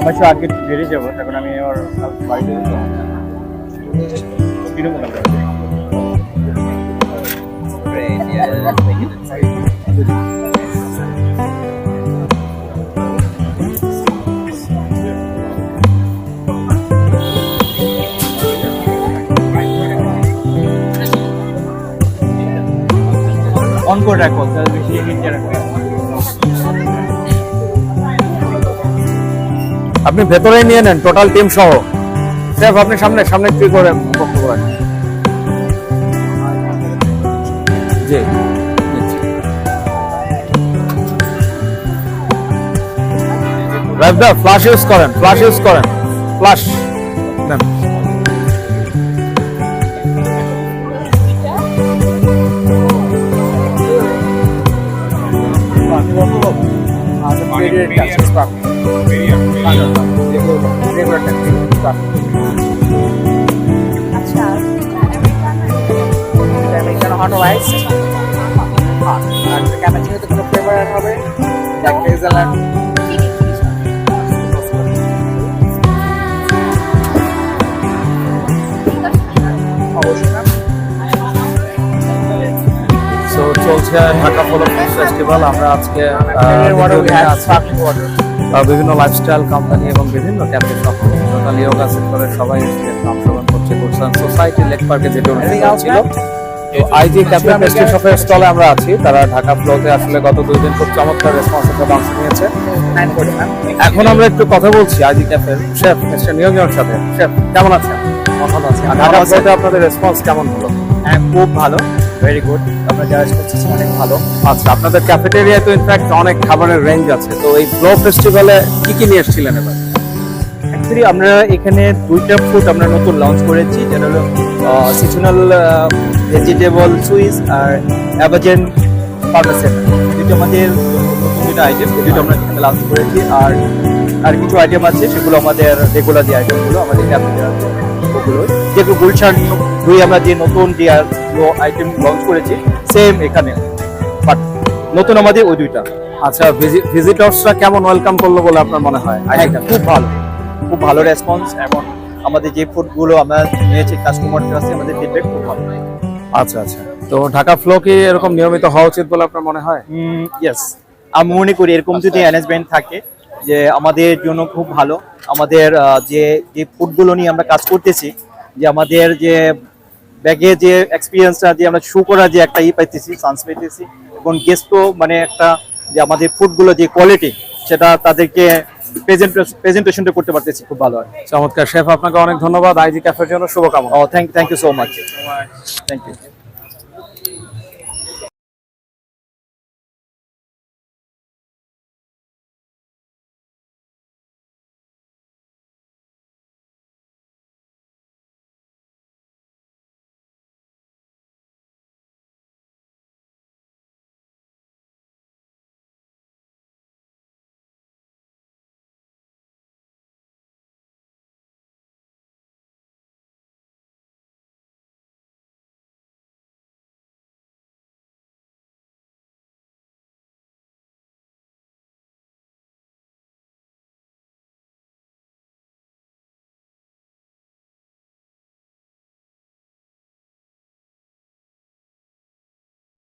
আমি একটু আগে বেরিয়ে যাবো তখন আমি আমার বাড়িতে যাবো কিরকম লাগবে অন করে রাখো তাহলে বেশি হিট রাখো। আপনি ভেতরে নিয়ে নেন টোটাল টিম সহ। স্যার, আপনি সামনে সামনে কি করে বক্তব্য রাখেন। জি। রাজদা ফ্লাশ ইউজ করেন ফ্লাশ ইউজ করেন। ফ্লাশ দেন। আচ্ছা ice. Hot. আর ক্যাপাচিনো কোনো ফ্লেভার হবে? চলছে ঢাকা ফলো ফেস্টিভ্যাল আমরা আজকে বিভিন্ন লাইফস্টাইল কোম্পানি এবং বিভিন্ন ক্যাফে সহ টোটাল ইয়োগা সেক্টরের সবাই অংশগ্রহণ করছে সোসাইটি লেক পার্কে যে Anything টুর্নামেন্ট else, ছিল আইজি ক্যাফে পেস্ট্রি শপের স্টলে আমরা আছি। তারা ঢাকা ফ্লোতে আসলে গত দুই দিন খুব চমৎকার রেসপন্স একটা অংশ নিয়েছে। এখন আমরা একটু কথা বলছি আইজি ক্যাফের শেফ মিস্টার নিয়োজনের সাথে। শেফ কেমন আছেন? ভালো ঢাকা ফ্লোতে আপনাদের রেসপন্স কেমন হলো? হ্যাঁ খুব ভালো। ভেরি গুড আপনার যারা করতেছে অনেক ভালো। আচ্ছা আপনাদের ক্যাফেটেরিয়ায় তো ইনফ্যাক্ট অনেক খাবারের রেঞ্জ আছে। তো এই ফ্লো ফেস্টিভ্যালে কি কি নিয়ে এসেছিলেন এবার? অ্যাকচুয়ালি আমরা এখানে দুইটা ফুড আমরা নতুন লঞ্চ করেছি। যেটা হলো সিজনাল ভেজিটেবল সুইস আর অ্যাভাজেন পার্মাসেন দুটো আমাদের দুটো আইটেম দুটো আমরা এখানে লঞ্চ করেছি। আর আর কিছু আইটেম আছে, সেগুলো আমাদের রেগুলার যে আইটেমগুলো আমাদের ক্যাফেতে ওগুলো যেগুলো গুলশান দুই আমরা যে নতুন যে আইটেম লঞ্চ করেছি সেম এখানে। বাট নতুন আমাদের ওই দুইটা। আচ্ছা ভিজিটর্সরা কেমন ওয়েলকাম করল বলে আপনার মনে হয়? হ্যাঁ, খুব ভালো। খুব ভালো রেসপন্স এবং আমাদের যে ফুডগুলো আমরা নিয়েছি কাস্টমার কাছে আমাদের ফিডব্যাক খুব ভালো। আচ্ছা আচ্ছা। তো ঢাকা ফ্লো কি এরকম নিয়মিত হওয়া উচিত বলে আপনার মনে হয়? ইয়েস আমি মনে করি এরকম যদি অ্যারেঞ্জমেন্ট থাকে যে আমাদের জন্য খুব ভালো। আমাদের যে যে ফুডগুলো নিয়ে আমরা কাজ করতেছি যে আমাদের যে ব্যাগে যে এক্সপিরিয়েন্সটা যে আমরা শু করার যে একটা ই পাইতেছি চান্স পাইতেছি এবং গেস্টও মানে একটা যে আমাদের ফুডগুলো যে কোয়ালিটি সেটা তাদেরকে প্রেজেন্টেশনটা করতে পারতেছি খুব ভালো হয়। চমৎকার। শেফ আপনাকে অনেক ধন্যবাদ। আইজি ক্যাফের জন্য শুভকামনা। ও thank thank you so much thank you